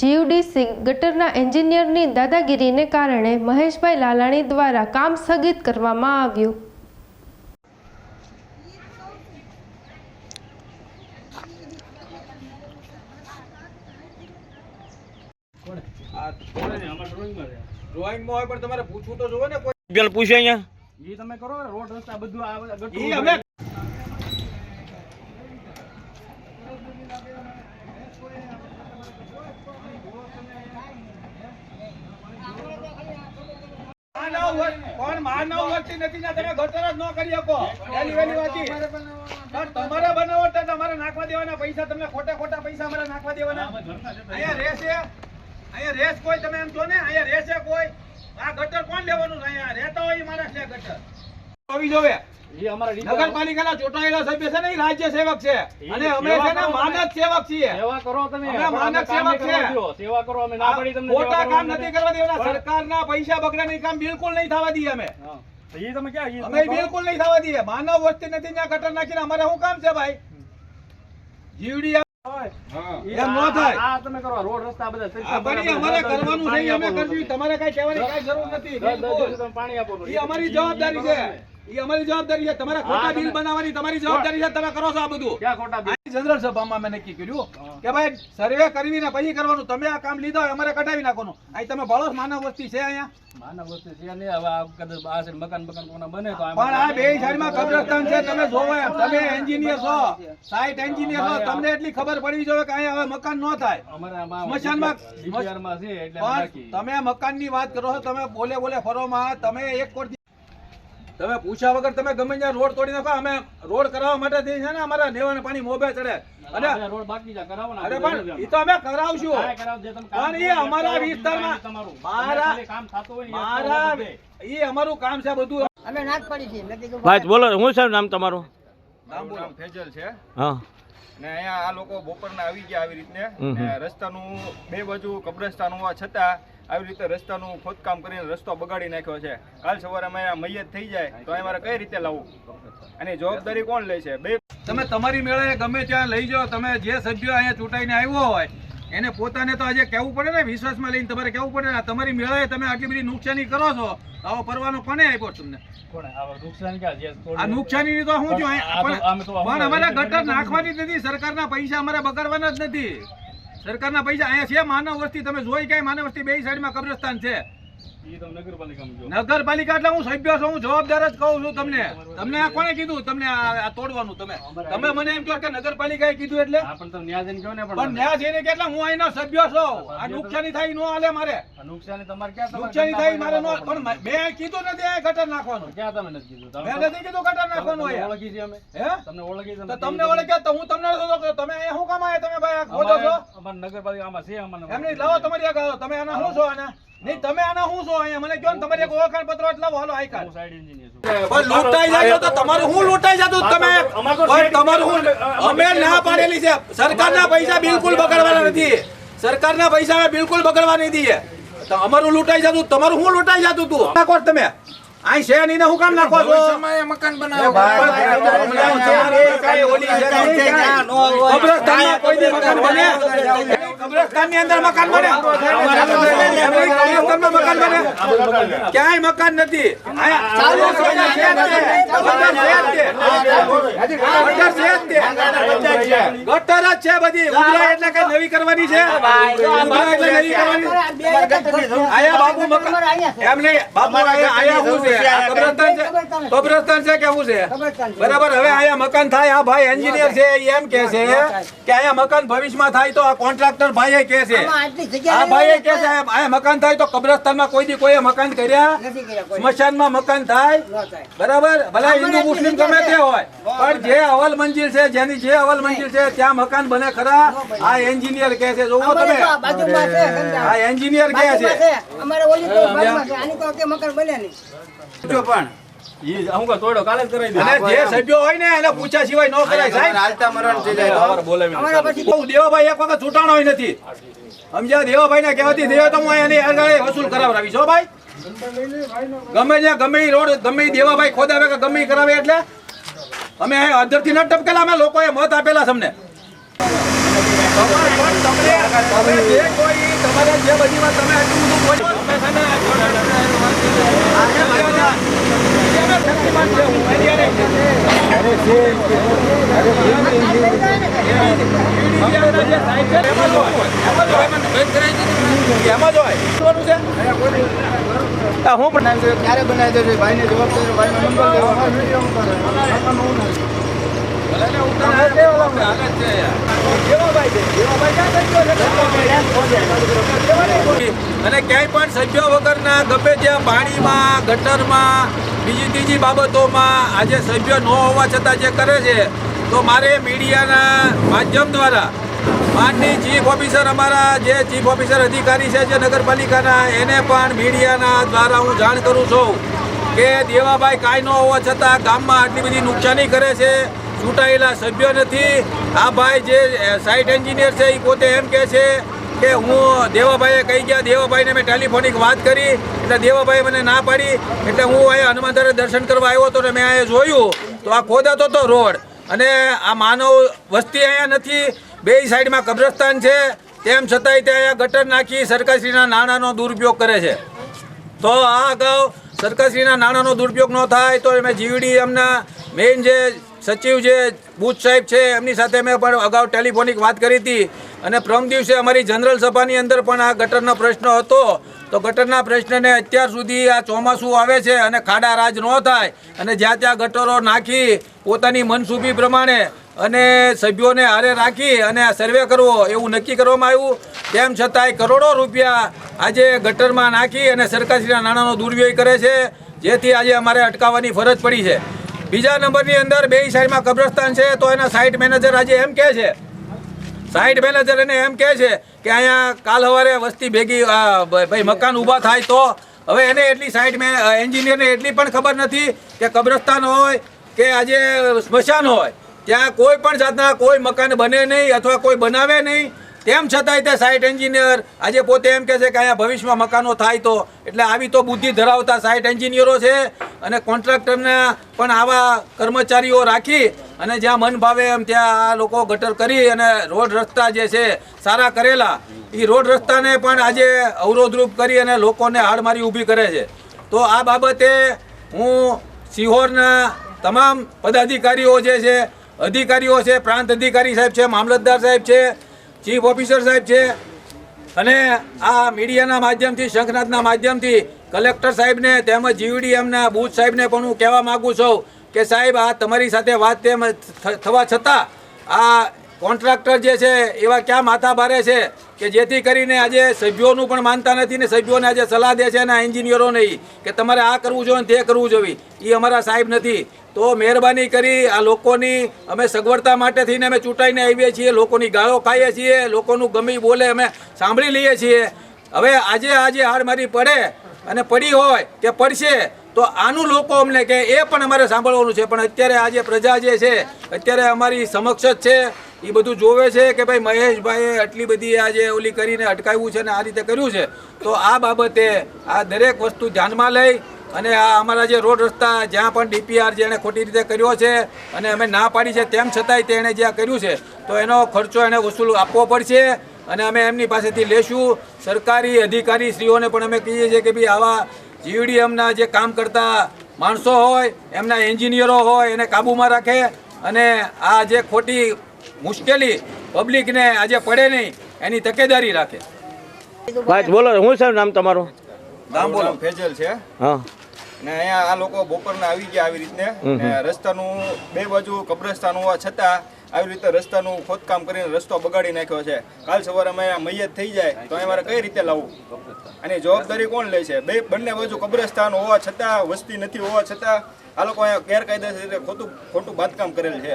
GUDC ગટરના એન્જિનિયરની દાદાગીરીને કારણે મહેશભાઈ લાલાણી દ્વારા કામ સ્થગિત કરવામાં આવ્યું તમારે પૂછવું તો જોવે ને કોઈ અહીંયા એ તમે કરો રોડ રસ્તા બધા નથી ને તમે જ ન કરી શકો. પહેલી વાતી. પણ તમારે બનાવટ તમારે નાખવા દેવાના પૈસા તમને ખોટા ખોટા પૈસા અમારે નાખવા દેવાના. અહીંયા રહેશે અહીંયા રેસ કોઈ તમે એમ જો ને અહીંયા રહેશે કોઈ. આ ગટર કોણ લેવાનું? અહીંયા રહેતા હોય એ છે ગટર. આવી જોવે. અમારા ડીપા- નગરપાલિકાના ચૂંટાયેલા સભ્ય છે ને રાજ્ય સેવક છે. અને અમે છે ને કરો સેવક છીએ. સેવા કરો તમે. અમે પણ માનવ અમે કામ સેવક છે. સેવા કરો અમે ના પાડી તમને ખોટા કામ નથી કરવા દેવાના સરકારના પૈસા બગડાની કામ બિલકુલ નહીં થવા દઈએ અમે. હા. તમે ક્યાં અમે બિલકુલ નહીં થવા દઈએ. માનવ વસ્તી નથી ત્યાં ગટર નાખીને અમારે શું કામ છે ભાઈ? જીવડી એમ ન થાય. આ તમે કરો રોડ રસ્તા બધા બની અમારે કરવાનું છે અમે કરવી તમારે કઈ કહેવાની કઈ જરૂર નથી. પાણી આપો. અમારી જવાબદારી છે. અમારી જવાબદારી છે. તમારા ખોટા બિલ તમે- બનાવવાની તમારી જવાબદારી છે. તમે કરો છો આ બધું. ક્યાં ખોટા બિલ? જનરલ સભામાં મેં નક્કી કર્યું કે ભાઈ સર્વે કરવી ને પછી કરવાનું. તમે આ કામ લીધા હોય અમારે કઢાવી નાખવાનું. અહીં તમે બળો માનવ વસ્તી છે અહીંયા? માનવ વસ્તી છે નહીં. હવે આ કદાચ આ સાઈડ મકાન બકાન કોના બને તો પણ આ બે સાઈડમાં કબ્રસ્તાન છે તમે જોવો તમે એન્જિનિયર છો. સાઇટ એન્જિનિયર છો. તમને એટલી ખબર પડવી જોઈએ કે અહીંયા હવે મકાન ન થાય. સ્મશાનમાં-. તમે મકાનની વાત કરો છો તમે બોલે બોલે ફરોમાં તમે એક કોરથી તમે પૂછ્યા વગર તમે ગમે ત્યાં રોડ તોડી નાખો. અમે રોડ કરાવવા માટે થઈ છે ને અમારા નેવાને પાણી મોભે ચડે. અને રોડ બાકી કરાવો અરે પણ એ તો અમે કરાવશું. કાંઈ કરાવો, જે તમે કામ પણ એ અમારા વિસ્તારમાં બીજું કાંઈ નહીં તમારું. મારા- કામ થતું હોય મારા એ અમારું કામ છે બધું. અમે નાક પડી છે ભાઈ બોલો હું સાહેબ નામ તમારું? મારું નામ ફેજલ છે. હા. ને અહીંયા આ લોકો બપોરના આવી ગયા આવી રીતે રસ્તાનું બે બાજુ કબ્રસ્તાન હોવા છતાં આવી રીતે રસ્તાનું ખોદકામ કરીને રસ્તો બગાડી નાખ્યો છે. કાલ સવારે અમે મૈયત થઈ જાય તો અમારે કઈ રીતે લાવવું અને જવાબદારી કોણ લે છે? બે તમે તમારી મેળે ગમે ત્યાં લઈ જાઓ તમે જે સભ્ય અહીંયા ચૂંટાઈને આવ્યો હોય એને પોતાને તો આજે કહેવું પડે ને વિશ્વાસમાં લઈને તમારે કહેવું પડે ને તમારી મેળે તમે આટલી બધી નુકસાની કરો છો આવો પરવાનો કોને આપ્યો તમને? આ નુકસાન ક્યાં છે? થોડું- આ નુકસાની તો તો- આમ પણ અમારે ગટર નાખવાની જ નથી સરકારના પૈસા અમારે બગાડવાના જ નથી. સરકારના પૈસા અહીંયા છે માનવ વસ્તી તમે જોઈ ક્યાંય માનવ વસ્તી બે સાઈડમાં કબ્રસ્તાન છે. નગરપાલિકા એટલે હું સભ્ય છું હું જવાબદાર જ કહું છું તમને. તમને આ કોને કીધું? તમને આ તોડવાનું તમે. તમે મને એમ કહો કે નગરપાલિકાએ કીધું એટલે? પણ તમે ન્યા જઈને કેટલા? હું અહીંનો સભ્ય છું. આ નુકસાની થાય નો હાલે મારે. નુકસાની તમારે ક્યાં નુકસાની થાય મારે નો પણ મેં કીધું નથી આ ગટર નાખવાનું. ક્યાં તમે નથી કીધું? મેં નથી કીધું ગટર નાખવાનું તમને ઓળખી છે અમે. હે? તમને ઓળખી છે તો તમને ઓળખ્યા તો હું તમને તમે અહીંયા શું કામ આયા તમે ભાઈ? આ ખોદો છો? અમારે નગરપાલિકામાં છે અમને એમ નહીં લાવો તમારી આગળ. તમે આના શું છો આના? નહીં તમે આના શું છો અહીંયા? મને કહો ને તમારી એક ઓળખાણ પત્ર એટલે હાલો આઈ કાર્ડ. સાઈડ એન્જિનિયર છું. લૂંટાઈ જાય તો તમારું હું લૂંટાઈ જતું તમે? તમારું હું અમે ના પાડેલી છે. સરકારના પૈસા બિલકુલ બગાડવાના નથી. સરકારના પૈસા અમે બિલકુલ બગાડવા નહીં દઈએ અમારું લૂંટાઈ જતું તમારું હું લૂંટાઈ જતું તું? નાખો તમે? અહીં છે નહીં હું કામ નાખો છો? મકાન બનાવો. કોઈ દી મકાન બને. કબ્રસ્તાનની અંદર મકાન બને. કબ્રસ્તાનમાં મકાન બને. ક્યાંય મકાન નથી. ગટર જ છે બધી. એટલે કઈ નવી કરવાની છે? ઉભરાય એટલે નવી કરવાની આયા બાપુ મકાન. એમ નહીં. બાપુ આયા આયા શું છે? કબ્રસ્તાન છે? કબ્રસ્તાન છે. કે છે બરાબર? હવે આયા મકાન થાય. આ ભાઈ એન્જિનિયર છે એમ કે છે કે આયા મકાન ભવિષ્યમાં થાય તો આ કોન્ટ્રાક્ટર ભાઈ કે છે. આ જગ્યા ભાઈ કે છે આ મકાન થાય તો કબ્રસ્તાનમાં કોઈ દી કોઈએ મકાન કર્યા? નથી કર્યા સ્મશાનમાં મકાન થાય? બરાબર? ભલા હિન્દુ મુસ્લિમ ગમે તે હોય. પણ જે અવલ મંજિલ છે જેની જે અવલ મંજિલ છે ત્યાં મકાન બને ખરા? આ એન્જિનિયર કે છે જોવો તમે. આ બાજુમાં છે સમજા. આ એન્જિનિયર કે છે. અમારે ઓલી તો બાજુમાં છે. આની તો કે મકાન બને નહીં. કહું તોડો કાલે જ કરાવી અને જે સભ્યો હોય ને એને પૂછ્યા સિવાય ન કરાય સાહેબ. અમારા પછી દેવાભાઈ એક વખત છૂટાણો નથી. સમજ્યા? દેવાભાઈ ને કહેવાથી દેવા તો હું એની આગળ વસૂલ કરાવડાવીશ. હો ભાઈ? ગમે ત્યાં ગમે રોડ ગમે દેવાભાઈ ખોદાવે કે ગમે કરાવે એટલે અમે અંદરથી ન ટપકેલા અમે લોકોએ મત આપેલા તમને તમારે જે કોઈ તમારે જે બધીમાં તમે આટલું બધું છે બધા છે બનાવી દેજો ભાઈને? અને ક્યાંય પણ સભ્ય વગરના ગમે ત્યાં પાણીમાં ગટરમાં બીજી ત્રીજી બાબતોમાં આજે સભ્ય ન હોવા છતાં જે કરે છે, તો મારે મીડિયાના માધ્યમ દ્વારા માનની ચીફ ઓફિસર અમારા જે ચીફ ઓફિસર અધિકારી છે જે નગરપાલિકાના, એને પણ મીડિયાના દ્વારા હું જાણ કરું છું કે દેવાભાઈ કાંઈ ન હોવા છતાં ગામમાં આટલી બધી નુકસાની કરે છે, ચૂંટાયેલા સભ્ય નથી. આ ભાઈ જે સાઇટ એન્જિનિયર છે એ પોતે એમ કહે છે કે હું દેવાભાઈએ કહી ગયા, દેવાભાઈને મેં ટેલિફોનિક વાત કરી, એટલે દેવાભાઈએ મને ના પાડી, એટલે હું અહીંયા હનુમાનદારે દર્શન કરવા આવ્યો હતો ને મેં અહીંયા જોયું, તો આ ખોદાતો હતો રોડ. અને આ માનવ વસ્તી અહીંયા નથી, બે સાઈડમાં કબ્રસ્તાન છે, તેમ છતાંય ત્યાં અહીંયા ગટર નાખી સરકારશ્રીના નાણાંનો દુરુપયોગ કરે છે. તો આ અગાઉ સરકારશ્રીના નાણાંનો દુરુપયોગ ન થાય, તો અમે જીવડી એમના મેઇન જે સચિવ છે બુથ સાહેબ છે, એમની સાથે મેં પણ અગાઉ ટેલિફોનિક વાત કરી હતી. અને પ્રમ દિવસે અમારી જનરલ સભાની અંદર પણ આ ગટરનો પ્રશ્ન હતો. તો ગટરના પ્રશ્નને અત્યાર સુધી આ ચોમાસું આવે છે અને ખાડા રાજ ન થાય અને જ્યાં ત્યાં ગટરો નાખી પોતાની મનસૂબી પ્રમાણે અને સભ્યોને હારે રાખી અને આ સર્વે કરવો એવું નક્કી કરવામાં આવ્યું. તેમ છતાંય કરોડો રૂપિયા આજે ગટરમાં નાખી અને સરકારશ્રીના નાણાંનો દુર્વ્યય કરે છે, જેથી આજે અમારે અટકાવવાની ફરજ પડી છે. બીજા નંબરની અંદર બે સાઈડમાં કબ્રસ્તાન છે, તો એના સાઇટ મેનેજર આજે એમ કહે છે સાઇટ મેનેજર એને એમ કહે છે કે અહીંયા કાલ સવારે વસ્તી ભેગી ભાઈ મકાન ઊભા થાય તો હવે એને એટલી સાઇટ મેં એન્જિનિયરને એટલી પણ ખબર નથી કે કબ્રસ્તાન હોય કે આજે સ્મશાન હોય. ત્યાં કોઈ પણ જાતના કોઈ મકાન બને નહીં અથવા કોઈ બનાવે નહીં. તેમ છતાંય તે સાઇટ એન્જિનિયર આજે પોતે એમ કહે છે કે અહીંયા ભવિષ્યમાં મકાનો થાય તો. એટલે આવી તો બુદ્ધિ ધરાવતા સાઇટ એન્જિનિયરો છે અને કોન્ટ્રાક્ટરના પણ આવા કર્મચારીઓ રાખી અને જ્યાં મન ભાવે એમ ત્યાં આ લોકો ગટર કરી અને રોડ રસ્તા જે છે સારા કરેલા. એ રોડ રસ્તાને પણ આજે અવરોધરૂપ કરી અને લોકોને હાડમારી ઊભી કરે છે. તો આ બાબતે હું સિહોરના તમામ પદાધિકારીઓ જે છે, અધિકારીઓ છે, પ્રાંત અધિકારી સાહેબ છે, મામલતદાર સાહેબ છે ચીફ ઓફિસર સાહેબ છે. અને આ મીડિયાના માધ્યમથી, શંખનાથના માધ્યમથી કલેક્ટર સાહેબને તેમજ જીવીડીએમના બુથ સાહેબને પણ હું કહેવા માગું છું કે સાહેબ, આ તમારી સાથે વાત તેમ થવા છતાં આ કોન્ટ્રાક્ટર જે છે, એવા ક્યાં માથા ભારે છે કે જેથી કરીને આજે સભ્યોનું પણ માનતા નથી ને સભ્યોને આજે સલાહ દે છે અને એન્જિનિયરો નહીં કે તમારે આ કરવું જોઈએ તે કરવું જોઈએ. એ અમારા સાહેબ નથી. તો મહેરબાની કરી આ લોકોની અમે સગવડતા માટે થઈને અમે ચૂંટાઈને આવીએ છીએ, લોકોની ગાળો ખાઈએ છીએ, લોકોનું ગમી બોલે અમે સાંભળી લઈએ છીએ. હવે આજે આજે હાડમારી પડે અને પડી હોય કે પડશે, તો આનું લોકો અમને કે એ પણ અમારે સાંભળવાનું છે. પણ અત્યારે આજે પ્રજા જે છે, અત્યારે અમારી સમક્ષ જ છે. એ બધું જોવે છે કે ભાઈ મહેશભાઈએ આટલી બધી આજે ઓલી કરીને અટકાવ્યું છે ને આ રીતે કર્યું છે. તો આ બાબતે આ દરેક વસ્તુ ધ્યાનમાં લઈ અને આ અમારા જે રોડ રસ્તા જ્યાં પણ ડીપીઆર જેણે ખોટી રીતે કર્યો છે અને અમે ના પાડી છે તેમ છતાંય તેણે જ્યાં કર્યું છે તો એનો ખર્ચો એને વસૂલ આપવો પડશે અને અમે એમની પાસેથી લેશું. સરકારી અધિકારી શ્રીઓને પણ અમે કહીએ છીએ કે ભાઈ આવા જીવીડીએમના જે કામ કરતા માણસો હોય એમના એન્જિનિયરો હોય એને કાબૂમાં રાખે અને આ જે ખોટી મુશ્કેલી પબ્લિકને આજે પડે નહીં એની તકેદારી રાખે. ભાઈ બોલો હું સાહેબ નામ તમારું? નામ બોલો. ફેજલ છે. હા. ને અહીંયા આ લોકો બપોરના આવી ગયા આવી રીતને રસ્તાનું બે બાજુ કબ્રસ્તાન હોવા છતાં આવી રીતે રસ્તાનું ખોદકામ કરીને રસ્તો બગાડી નાખ્યો છે. કાલ સવારે અમે મૈયત થઈ જાય તો અમારે કઈ રીતે લાવવું અને જવાબદારી કોણ લે છે? બે બંને બાજુ કબ્રસ્તાન હોવા છતાં વસ્તી નથી હોવા છતાં આ લોકો અહીંયા ગેરકાયદેસર રીતે ખોટું ખોટું બાંધકામ કરેલ છે.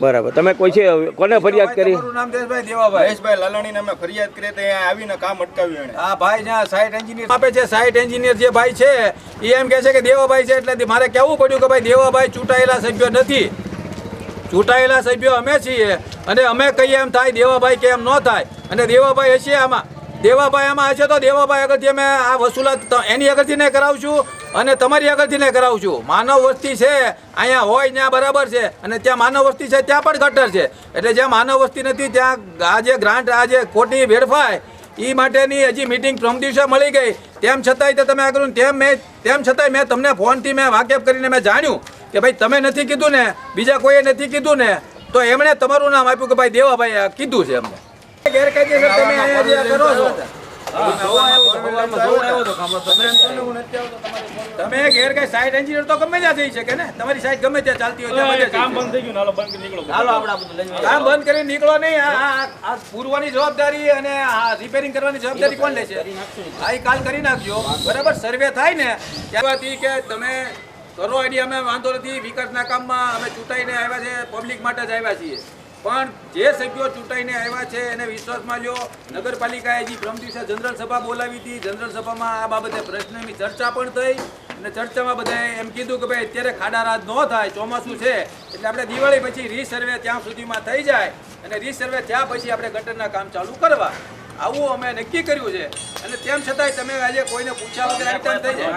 બરાબર. તમે કોઈ છે કોને ફરિયાદ કરી? મારું નામ દેશભાઈ દેવાભાઈ. મહેશભાઈ લાલાણીને અમે ફરિયાદ કરી તો અહીંયા આવીને કામ અટકાવ્યું એને આ ભાઈ જ્યાં સાઇટ એન્જિનિયર આપે છે સાઇટ એન્જિનિયર જે ભાઈ છે એ એમ કહે છે કે દેવાભાઈ છે એટલે મારે કહેવું પડ્યું કે ભાઈ દેવાભાઈ ચૂંટાયેલા સભ્યો નથી. ચૂંટાયેલા સભ્યો અમે છીએ અને અમે કહીએ એમ થાય દેવાભાઈ કે એમ ન થાય અને દેવાભાઈ હશે આમાં. દેવાભાઈ આમાં હશે તો દેવાભાઈ આગળથી અમે આ વસૂલાત એની આગળથી ને છું અને તમારી આગળથી ને છું માનવ વસ્તી છે, અહીંયા હોય ત્યાં બરાબર છે. અને ત્યાં માનવ વસ્તી છે, ત્યાં પણ ગટર છે. એટલે જ્યાં માનવ વસ્તી નથી, ત્યાં આ જે ગ્રાન્ટ, આ જે ખોટી વેડફાય એ માટેની હજી મિટિંગ પ્રમ દિવસે મળી ગઈ. તેમ છતાંય તે તમે આગળ તેમ મેં તેમ છતાંય મેં તમને ફોનથી મેં વાકેફ કરીને મેં જાણ્યું કે ભાઈ તમે નથી કીધું ને, બીજા કોઈએ નથી કીધું ને, તો એમણે તમારું નામ આપ્યું કે ભાઈ દેવાભાઈ કીધું છે અમને ગેરકાયદેસર તમે અહીંયા જે કરો છો. તમે ગેરકાય સાઈડ એન્જિનિયર તો ગમે ત્યાં થઈ શકે ને? તમારી સાઈડ ગમે ત્યાં ચાલતી હોય કામ બંધ થઈ ગયું હાલો બંધ કરી નીકળો. શકે. કામ બંધ કરીને નીકળો નહીં. આ- આ આ પૂરવાની જવાબદારી અને આ રિપેરિંગ કરવાની જવાબદારી કોણ લેશે આ કાલ કરી નાખજો. બરાબર? સર્વે થાય ને ત્યારબાદ કે તમે કરો એની અમે વાંધો નથી. વિકાસના કામમાં અમે ચૂંટાઈને આવ્યા છે પબ્લિક માટે જ આવ્યા છીએ. પણ જે સભ્યો ચૂંટાઈને આવ્યા છે, એને વિશ્વાસમાં લ્યો નગરપાલિકાએ જે પ્રમ દિવસે જનરલ સભા બોલાવી હતી. જનરલ સભામાં આ બાબતે પ્રશ્નની ચર્ચા પણ થઈ અને ચર્ચામાં બધાએ એમ કીધું કે ભાઈ, અત્યારે ખાડા રાત ન થાય, ચોમાસું છે, એટલે આપણે દિવાળી પછી રીસર્વે ત્યાં સુધીમાં થઈ જાય અને રીસર્વે થયા પછી આપણે ગટરના કામ ચાલુ કરવા. આવું અમે નક્કી કર્યું છે. અને તેમ છતાંય તમે આજે કોઈને પૂછ્યા વગર આઈટમ થઈ જાય.